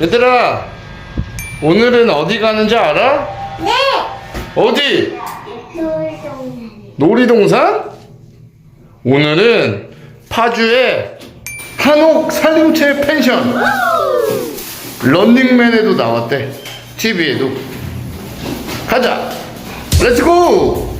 얘들아, 오늘은 어디 가는지 알아? 네. 어디? 놀동산. 놀이동산? 오늘은 파주의 한옥 살림체 펜션. 런닝맨에도 나왔대. TV에도. 가자. 렛츠고!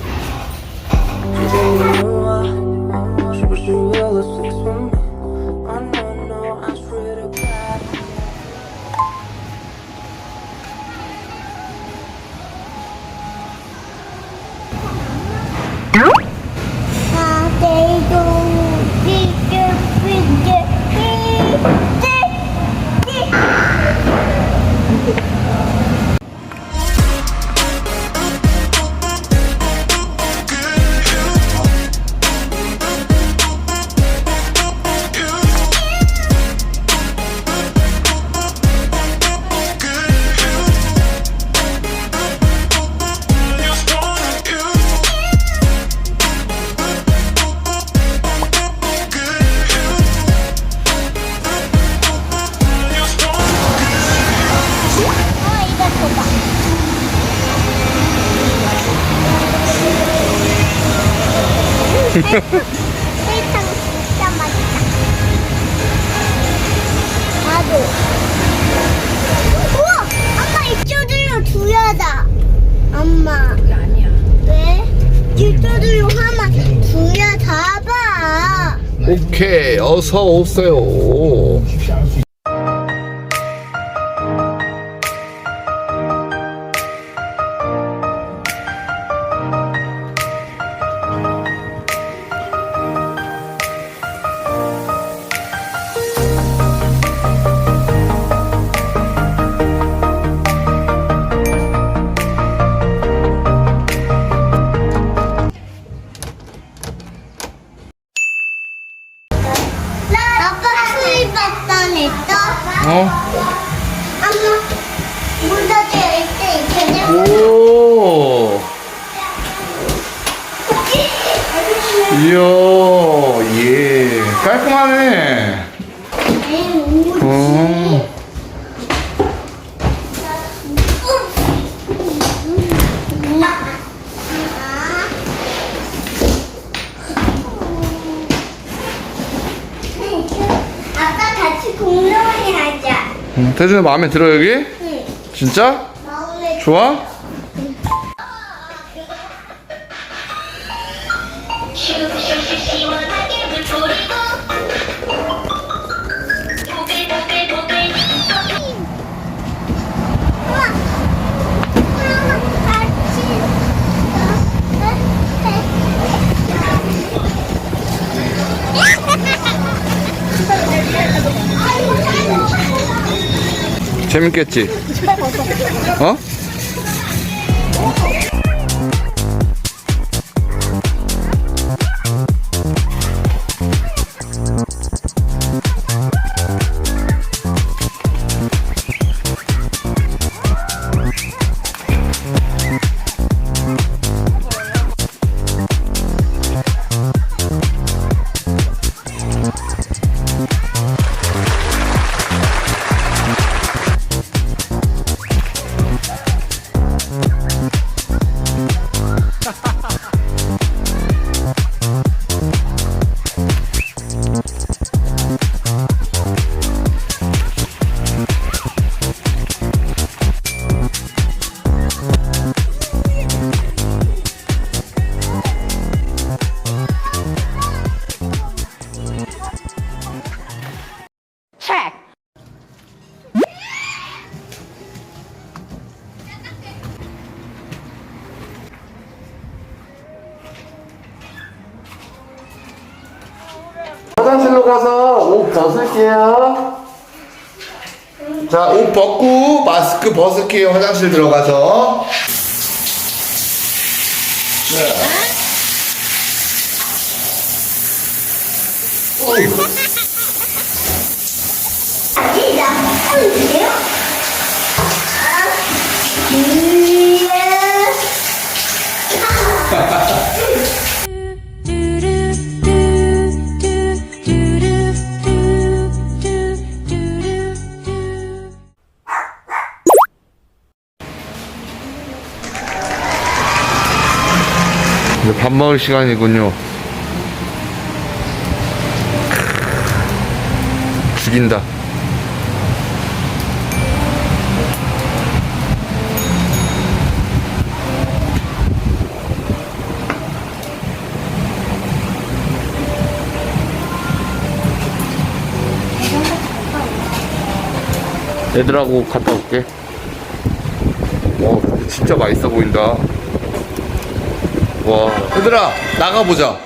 설탕 진짜 맛있다. 나도. 우와! 엄마 이쪽으로 두야다. 엄마. 그게 아니야. 왜? 이쪽으로 하면 두야 잡아. 오케이, 어서 오세요. 어? 어? 엄마 무더기에 있을 때 이렇게 오! 이야, 예. 깔끔하네. 어. 아빠 같이 공룡이 하자. 음, 태준이 마음에 들어, 여기? 응. 진짜? 마음에 좋아? 시 재밌겠지? 어? 벗을게요. 자, 옷 벗고 마스크 벗을게요. 화장실 들어가서. 자. 아니다. 먹을 시간이군요. 죽인다. 애들하고 갔다 올게. 와, 근데 진짜 맛있어 보인다. 와, 얘들아, 나가보자.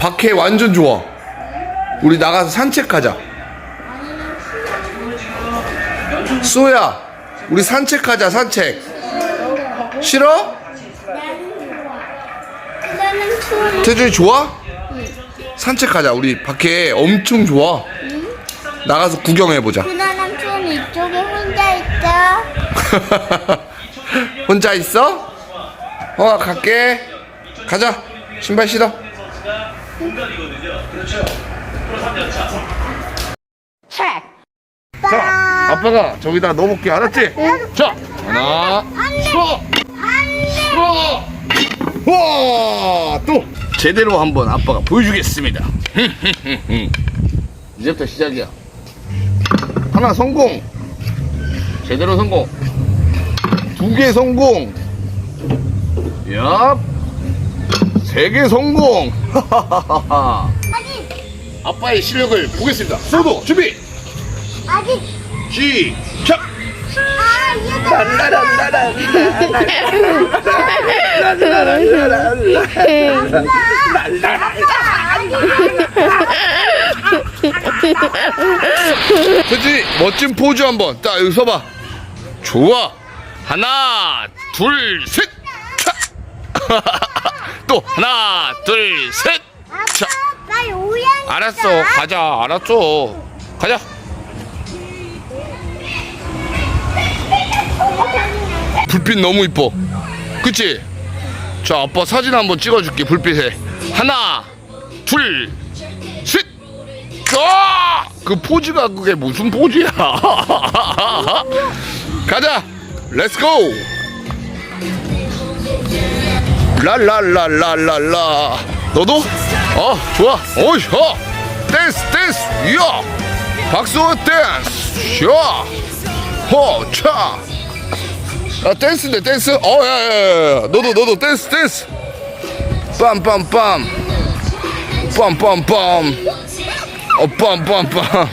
밖에 완전 좋아. 우리 나가서 산책하자. 수호야, 우리 산책하자, 산책. 싫어? 나는 좋아. 태준이 좋아? 산책하자. 우리 밖에 엄청 좋아. 나가서 구경해보자. 나는 좀 이쪽에 혼자 있어. 혼자 있어? 어, 갈게. 가자. 신발 신어. 자, 아빠가 저기다 넣어볼게. 알았지? 자, 하나, 서, 서, 와, 또 제대로 한번 아빠가 보여주겠습니다. 이제부터 시작이야. 하나 성공. 제대로 성공. 두 개 성공. 야, 세개 성공. 아직, 아빠의 실력을 보겠습니다. 소도 준비. 아직. 시작. 아, 얘가. 그지 멋진 포즈 한번. 딱 여기 서봐. 좋아. 하나, 둘, 셋. 차. 또 하나, 둘, 셋. 자. 알았어. 가자. 알았어. 가자. 불빛 너무 이뻐. 그치? 자, 아빠 사진 한번 찍어줄게. 불빛에. 하나, 둘, 셋. 아! 그 포즈가 그게 무슨 포즈야? 가자. 렛츠고. 랄랄랄랄랄라. 너도? 어, 좋아. 어이, 어. 댄스, 댄스. 야. 박수 댄스. 야. 허, 차. 아, 댄스인데, 댄스? 어, 야, 야, 야, 야. 너도, 너도 댄스, 댄스. 빰빰빰. 빰빰빰. 어, 빰빰빰.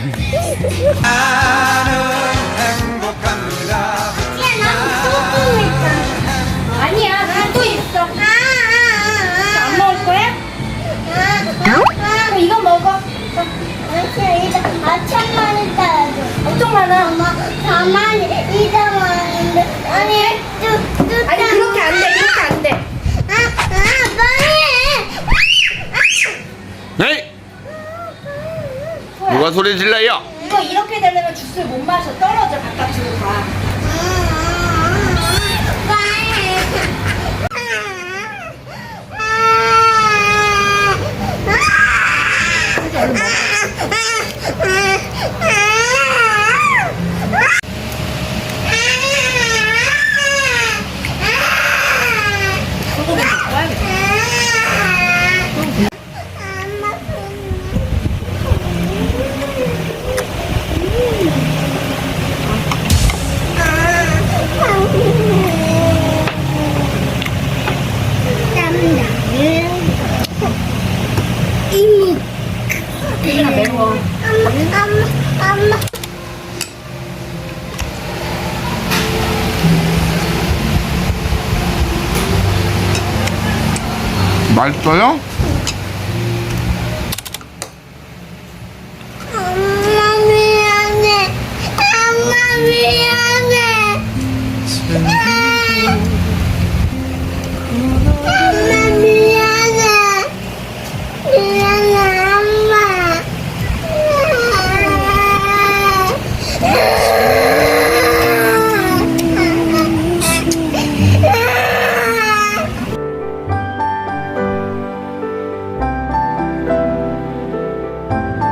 아니야, 나또 있어. 이거 먹어. 아참만 있다야죠. 엄청 많아. 엄마, 가만히 이상하는데. 아니, 뚜, 뚜. 아니, 그렇게 안 돼, 그렇게 안 돼. 아, 아, 빨리. 네? 누가 소리 질러요? 이거 이렇게 되려면 주스를 못 마셔 떨어져 바깥으로 가. 맛있어요? 엄마 미안해 엄마 미안해 Bye.